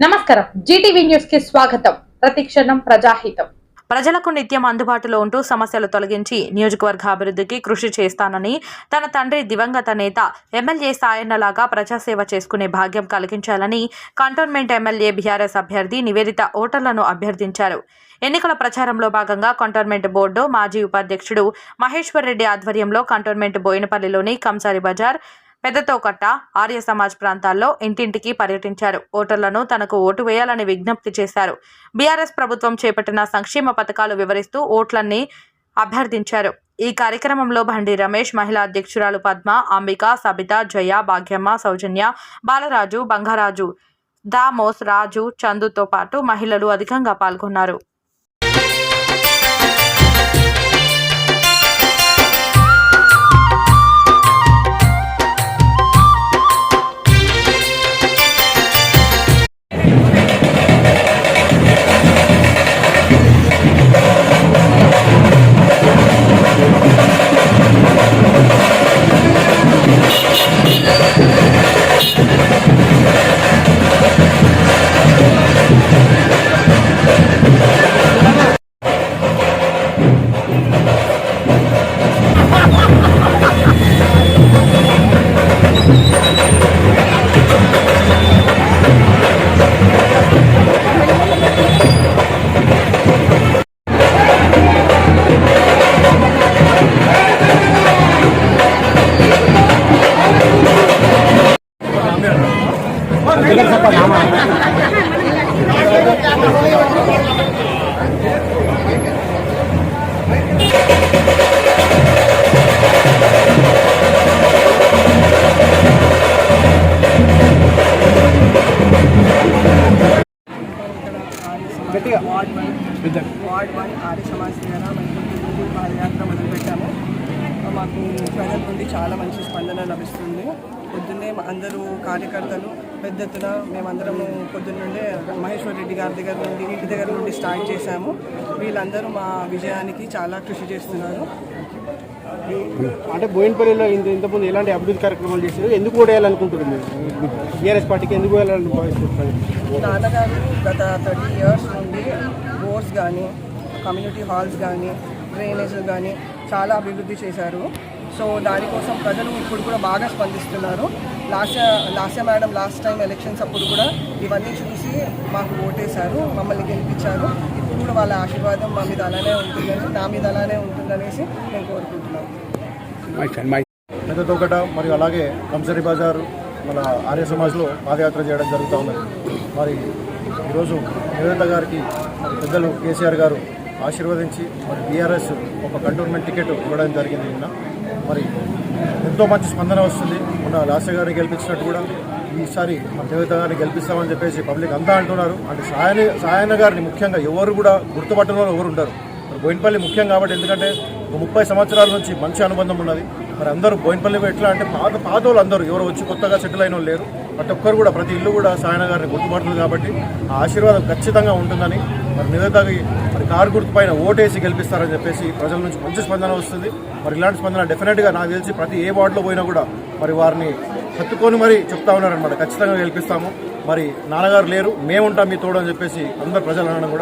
నమస్కారం. జీటీవీ న్యూస్కి స్వాగతం. ప్రతిక్షణం ప్రజాహితం. ప్రజలకు నిత్యం అందుబాటులో ఉంటూ సమస్యలు తొలగించి నియోజకవర్గ అభివృద్ధికి కృషి చేస్తానని తన తండ్రి దివంగత నేత ఎమ్మెల్యే సాయన్నలాగా ప్రజాసేవ చేసుకునే భాగ్యం కలిగించాలని కంటోన్మెంట్ ఎమ్మెల్యే బీఆర్ఎస్ అభ్యర్థి నివేదిత ఓటర్లను అభ్యర్థించారు. ఎన్నికల ప్రచారంలో భాగంగా కంటోన్మెంట్ బోర్డు మాజీ ఉపాధ్యక్షుడు మహేశ్వర్ రెడ్డి ఆధ్వర్యంలో కంటోన్మెంట్ బోయినపల్లిలోని కంసారి బజార్ పెద్దతోకట్ట ఆర్య సమాజ్ ప్రాంతాల్లో ఇంటింటికి పర్యటించారు. ఓటర్లను తనకు ఓటు వేయాలని విజ్ఞప్తి చేశారు. బీఆర్ఎస్ ప్రభుత్వం చేపట్టిన సంక్షేమ పథకాలు వివరిస్తూ ఓట్లన్నీ అభ్యర్థించారు. ఈ కార్యక్రమంలో బండి రమేష్ మహిళా అధ్యక్షురాలు పద్మ అంబిక సబిత జయ భాగ్యమ్మ సౌజన్య బాలరాజు బంగారాజు దామోస్ రాజు చందుతో పాటు మహిళలు అధికంగా పాల్గొన్నారు. Ward one ward one Arya Samaj ద్వారా మనకి హిందూ పాదయాత్ర మొదలుపెట్టాము. మాకు ప్రజల నుండి చాలా మంచి స్పందన లభిస్తుంది. పొద్దున్నే అందరూ కార్యకర్తలు పెద్ద ఎత్తున మేమందరము పొద్దున్నుండే మహేశ్వర్ రెడ్డి గారి దగ్గర నుండి ఇంటి దగ్గర నుండి స్టార్ట్ చేశాము. వీళ్ళందరూ మా విజయానికి చాలా కృషి చేస్తున్నారు. అంటే బోయినపల్లిలో ఇంత ఇంతకుముందు ఎలాంటి అభివృద్ధి కార్యక్రమాలు చేశారు? ఎందుకు ఓడేయాలనుకుంటున్నారు మీరు? బీఆర్ఎస్ పార్టీకి ఎందుకు వెళ్ళాలని భావిస్తున్నారు? నాన్నగారు గత థర్టీ ఇయర్స్ నుండి బోర్స్ కానీ కమ్యూనిటీ హాల్స్ కానీ డ్రైనేజ్ కానీ చాలా అభివృద్ధి చేశారు. సో దానికోసం ప్రజలు ఇప్పుడు కూడా బాగా స్పందిస్తున్నారు. Last last madam last time elections అప్పుడు కూడా ఇవన్నీ చూసి మాకు ఓటేశారు మమ్మల్ని గెలిపించారు. ఇప్పుడు కూడా వాళ్ళ ఆశీర్వాదం మా మీద అలానే ఉంటుందని నా మీద అలానే ఉంటుందనేసి నేను కోరుకుంటున్నాను పెద్ద తోకట మరియు అలాగే కంసరి బజార్ మన ఆర్య సమాజ్లో పాదయాత్ర చేయడం జరుగుతూ ఉన్నది. మరి ఈరోజు నివేదిత గారికి పెద్దలు కేసీఆర్ గారు ఆశీర్వదించి మరి బీఆర్ఎస్ ఒక కంటోన్మెంట్ టికెట్ ఇవ్వడం జరిగింది నిన్న. మరి ఎంతో మంచి స్పందన వస్తుంది. మొన్న లాస్య గారిని గెలిపించినట్టు కూడా ఈసారి మన నివేదిత గారిని గెలిపిస్తామని చెప్పేసి పబ్లిక్ అంతా అంటున్నారు. అంటే సాయన సాయన్న గారిని ముఖ్యంగా ఎవరు కూడా గుర్తుపట్టడం ఎవరు ఉండరు. మరి బోయినపల్లి ముఖ్యం కాబట్టి ఎందుకంటే ఒక ముప్పై సంవత్సరాల నుంచి మంచి అనుబంధం ఉన్నది. మరి అందరూ బోయినపల్లి ఎట్లా అంటే పాత పాత అందరూ ఎవరు వచ్చి కొత్తగా సెటిల్ అయిన లేరు. ప్రతి ఒక్కరు కూడా ప్రతి ఇల్లు కూడా సాయన గారిని గుర్తుపడుతుంది కాబట్టి ఆ ఆశీర్వాదం ఖచ్చితంగా ఉంటుందని మరి నివేదకి మరి కారు గుర్తు పైన ఓటేసి గెలిపిస్తారని చెప్పేసి ప్రజల నుంచి మంచి స్పందన వస్తుంది. మరి ఇలాంటి స్పందన డెఫినెట్గా నాకు తెలిసి ప్రతి ఏ వార్డులో పోయినా కూడా మరి వారిని కత్తుకొని మరి చెప్తా ఉన్నారనమాట ఖచ్చితంగా గెలిపిస్తాము. మరి నాన్నగారు లేరు మేముంటాం మీ తోడు అని చెప్పేసి అందరు ప్రజలు అనడం కూడా